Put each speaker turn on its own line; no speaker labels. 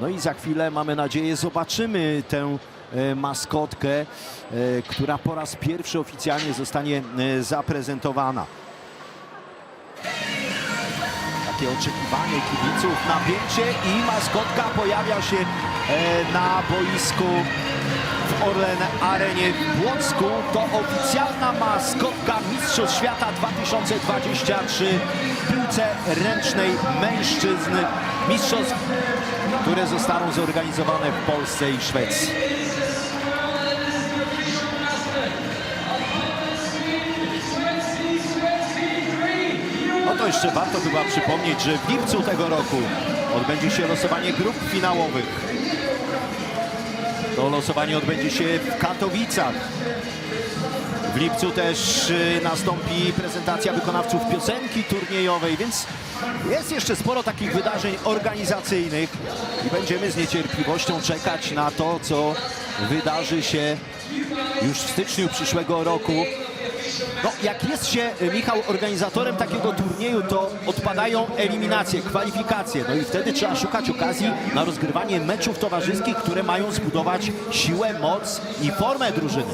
No i za chwilę, mamy nadzieję, zobaczymy tę e, maskotkę, e, która po raz pierwszy oficjalnie zostanie e, zaprezentowana. Takie oczekiwanie kibiców, napięcie i maskotka pojawia się na boisku w Orlen Arenie w Płocku. To oficjalna maskotka Mistrzostw Świata 2023 w piłce ręcznej mężczyzn. Mistrzostw, które zostaną zorganizowane w Polsce i Szwecji. No to jeszcze warto chyba przypomnieć, że w lipcu tego roku odbędzie się losowanie grup finałowych. To losowanie odbędzie się w Katowicach. W lipcu też y, nastąpi prezentacja wykonawców piosenki turniejowej, więc jest jeszcze sporo takich wydarzeń organizacyjnych i będziemy z niecierpliwością czekać na to, co wydarzy się już w styczniu przyszłego roku. No, jak jest się, y, Michał, organizatorem takiego turnieju, to odpadają eliminacje, kwalifikacje. No i wtedy trzeba szukać okazji na rozgrywanie meczów towarzyskich, które mają zbudować siłę, moc i formę drużyny.